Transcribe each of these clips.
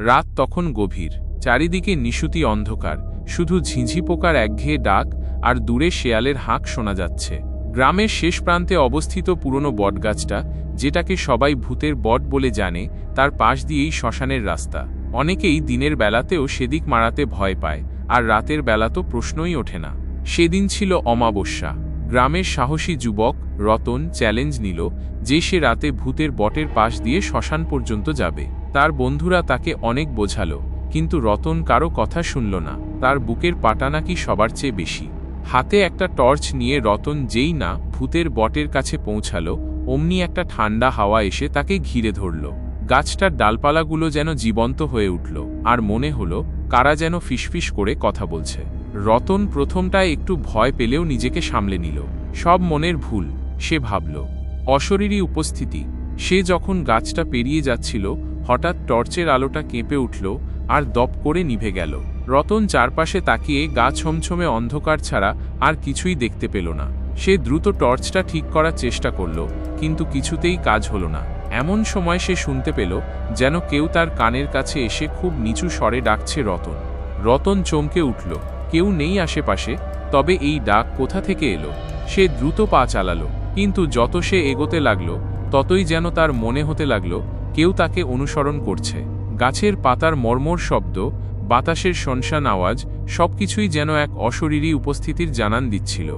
রাত তখন গভীর, চারিদিকে নিশুতি অন্ধকার, শুধু ঝিঝি পোকার একঘেয়ে ডাক আর দূরে শেয়ালের হাঁক শোনা যাচ্ছে। গ্রামের শেষ প্রান্তে অবস্থিত পুরনো বটগাছটা, যেটাকে সবাই ভূতের বট বলে জানে, তার পাশ দিয়েই শ্মশানের রাস্তা। অনেকেই দিনের বেলাতেও সেদিক মারাতে ভয় পায়, আর রাতের বেলা তো প্রশ্নই ওঠে না। সেদিন ছিল অমাবস্যা। গ্রামের সাহসী যুবক রতন চ্যালেঞ্জ নিল যে সে রাতে ভূতের বটের পাশ দিয়ে শ্মশান পর্যন্ত যাবে। তার বন্ধুরা তাকে অনেক বোঝালো, কিন্তু রতন কারও কথা শুনল না। তার বুকের পাটা নাকি সবার চেয়ে বেশি। হাতে একটা টর্চ নিয়ে রতন যেই না ভূতের বটের কাছে পৌঁছালো, অমনি একটা ঠান্ডা হাওয়া এসে তাকে ঘিরে ধরল। গাছটার ডালপালাগুলো যেন জীবন্ত হয়ে উঠল, আর মনে হলো কারা যেন ফিসফিস করে কথা বলছে। রতন প্রথমটায় একটু ভয় পেলেও নিজেকে সামলে নিল। সব মনের ভুল, সে ভাবল। অশরীরী উপস্থিতি। সে যখন গাছটা পেরিয়ে যাচ্ছিল হঠাৎ টর্চের আলোটা কেঁপে উঠল আর দপ করে নিভে গেল। রতন চারপাশে তাকিয়ে গা ছমছমে অন্ধকার ছাড়া আর কিছুই দেখতে পেল না। সে দ্রুত টর্চটা ঠিক করার চেষ্টা করল, কিন্তু কিছুতেই কাজ হলো না। এমন সময় সে শুনতে পেল যেন কেউ তার কানের কাছে এসে খুব নিচু স্বরে ডাকছে রতন। রতন চমকে উঠল, কেউ নেই আশেপাশে, তবে এই ডাক কোথা থেকে এলো? সে দ্রুত পা চালালো, কিন্তু যত সে এগোতে লাগল, ততই যেন তার মনে হতে লাগল কেউ তাকে অনুসরণ করছে। গাছের পাতার মর্মর শব্দ, বাতাসের শনশান আওয়াজ, সবকিছুই যেন এক অশরীরী উপস্থিতির জানান দিচ্ছিল।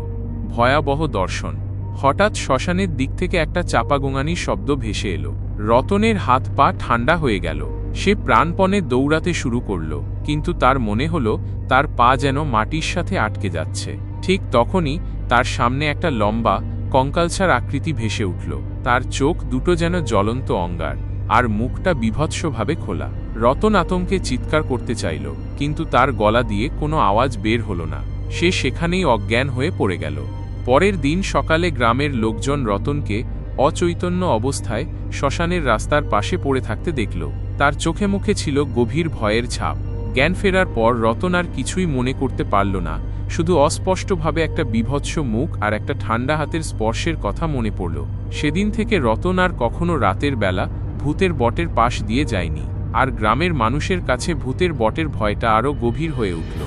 ভয়াবহ দর্শন। হঠাৎ শ্মশানের দিক থেকে একটা চাপাগোঙানির শব্দ ভেসে এলো। রতনের হাত পা ঠান্ডা হয়ে গেল। সে প্রাণপণে দৌড়াতে শুরু করল, কিন্তু তার মনে হলো, তার পা যেন মাটির সাথে আটকে যাচ্ছে। ঠিক তখনই তার সামনে একটা লম্বা কঙ্কালছার আকৃতি ভেসে উঠল। তার চোখ দুটো যেন জ্বলন্ত অঙ্গার। আর মুখটা বিভৎসভাবে খোলা। রতন আতঙ্কে চিৎকার করতে চাইল, কিন্তু তার গলা দিয়ে কোনো আওয়াজ বের হলো না। সে সেখানেই অজ্ঞান হয়ে পড়ে গেল। পরের দিন সকালে গ্রামের লোকজন রতনকে অচৈতন্য অবস্থায় শ্মশানের রাস্তার পাশে পড়ে থাকতে দেখল। তার চোখে মুখে ছিল গভীর ভয়ের ছাপ। জ্ঞান ফেরার পর রতন আর কিছুই মনে করতে পারল না, শুধু অস্পষ্টভাবে একটা বিভৎস মুখ আর একটা ঠান্ডা হাতের স্পর্শের কথা মনে পড়ল। সেদিন থেকে রতন আর কখনো রাতের বেলা ভূতের বটের পাশ দিয়ে যায়নি, আর গ্রামের মানুষের কাছে ভূতের বটের ভয়টা আরও গভীর হয়ে উঠল।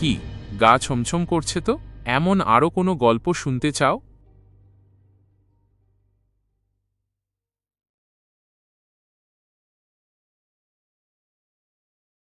কি, গা ছমছম করছে তো? এমন আরও কোনো গল্প শুনতে চাও?